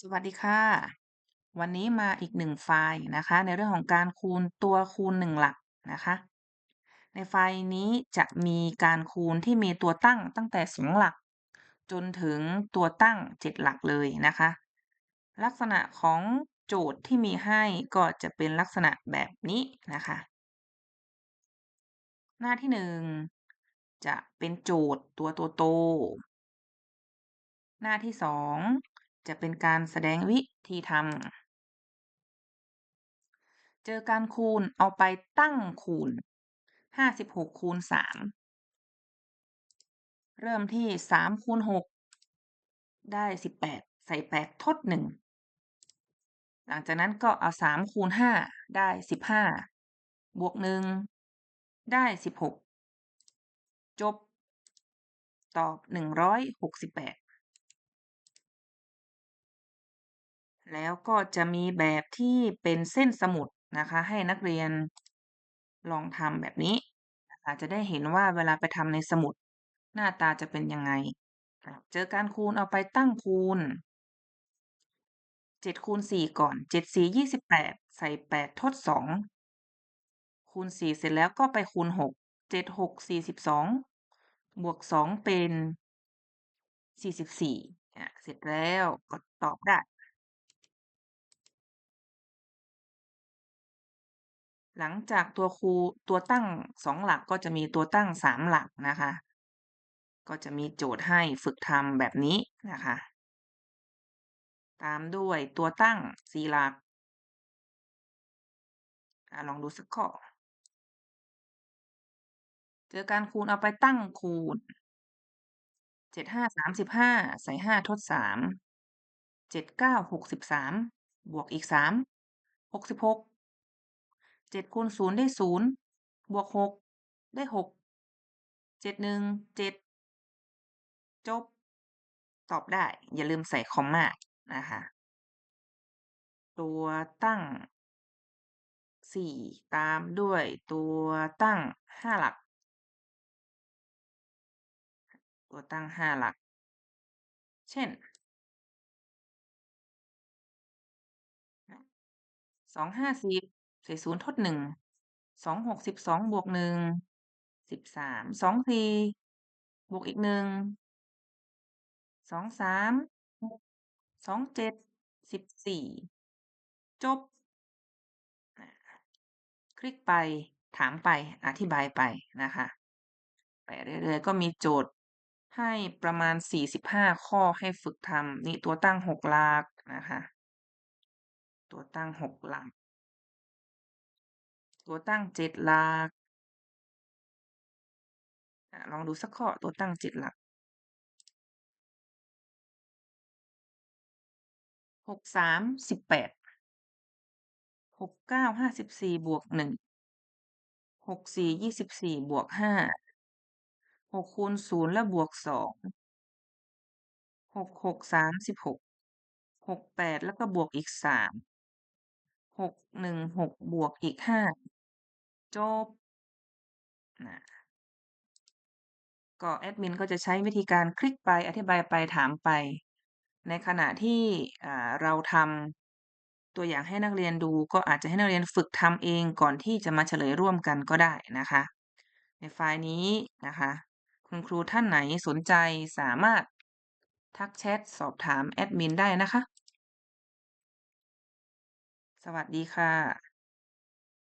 สวัสดีค่ะ วันนี้มาอีกหนึ่งไฟล์นะคะ ในเรื่องของการคูณตัวคูณหนึ่งหลักนะคะ ในไฟล์นี้จะมีการคูณที่มีตัวตั้งตั้งแต่สองหลัก จนถึงตัวตั้งเจ็ดหลักเลยนะคะ ลักษณะของโจทย์ที่มีให้ก็จะเป็นลักษณะแบบนี้นะคะ หน้าที่หนึ่งจะเป็นโจทย์ตัวโตๆหน้าที่สอง จะเป็นการแสดงวิธีทำ เจอการคูณเอาไปตั้งคูณ 56คูณ3 เริ่มที่3คูณ6ได้ 18 ใส่ 8 ทด 1 หลังจากนั้นก็เอา3คูณ5ได้ 15 บวก 1 ได้ 16 จบ ตอบ 168 แล้วก็จะมีแบบที่เป็นเส้นสมุดนะคะ ให้นักเรียนลองทำแบบนี้นะคะจะได้เห็นว่าเวลาไปทำในสมุด หน้าตาจะเป็นยังไง เจอการคูณเอาไปตั้งคูณ7คูณ4ก่อน7 4 28 ใส่ 8 ทด 2 คูณ 4 เสร็จแล้วก็ไปคูณ 6 7 6 42 บวก 2 เป็น 44อะเสร็จแล้วก็ตอบได้ หลังจากตัวคูตัวตั้ง2หลักก็จะมีตัวตั้ง3หลักนะคะ ก็จะมีโจทย์ให้ฝึกทำแบบนี้นะคะ ตามด้วยตัวตั้ง4หลักอลองดูสักข้อ เจอการคูณเอาไปตั้งคูณ7 5 35ใส่5ทด3 7 9 63บสามบวกอีกสามหกสิบหก เจ็ดคูณศูนย์ได้ศูนย์บวกหกได้หกเจ็ดหนึ่งเจ็ดจบ ตอบได้ อย่าลืมใส่คอมมานะคะ ตัวตั้งสี่ตามด้วยตัวตั้งห้าหลัก ตัวตั้งห้าหลัก เช่นสองห้าสี่ ใส่ศูนย์ทดหนึ่งสองหกสิบสองบวกหนึ่งสิบสามสองสี่บวกอีกหนึ่งสองสามสองเจ็ดสิบสี่จบ คลิกไปถามไปอธิบายไปนะคะ ไปเรื่อยๆ ก็มีโจทย์ให้ประมาณ 45 ข้อให้ฝึกทำนี่ตัวตั้ง 6 หลักนะคะ ตัวตั้ง 6 หลัก ตัวตั้งเจ็ดหลักลองดูสักข้อตัวตั้งเจ็ดหลักหกสามสิบแปดหกเก้าห้าสิบสี่บวกหนึ่งหกสี่ยี่สิบสี่บวกห้าหกคูณศูนย์และบวกสองหกหกสามสิบหกหกแปดแล้วก็บวกอีกสามหกหนึ่งหกบวกอีกห้า จบนะก็แอดมินก็จะใช้วิธีการคลิกไปอธิบายไปถามไป ในขณะที่เราทำตัวอย่างให้นักเรียนดู ก็อาจจะให้นักเรียนฝึกทำเองก่อนที่จะมาเฉลยร่วมกันก็ได้นะคะ ในไฟล์นี้นะคะ คุณครูท่านไหนสนใจสามารถทักแชตสอบถามแอดมินได้นะคะ สวัสดีค่ะ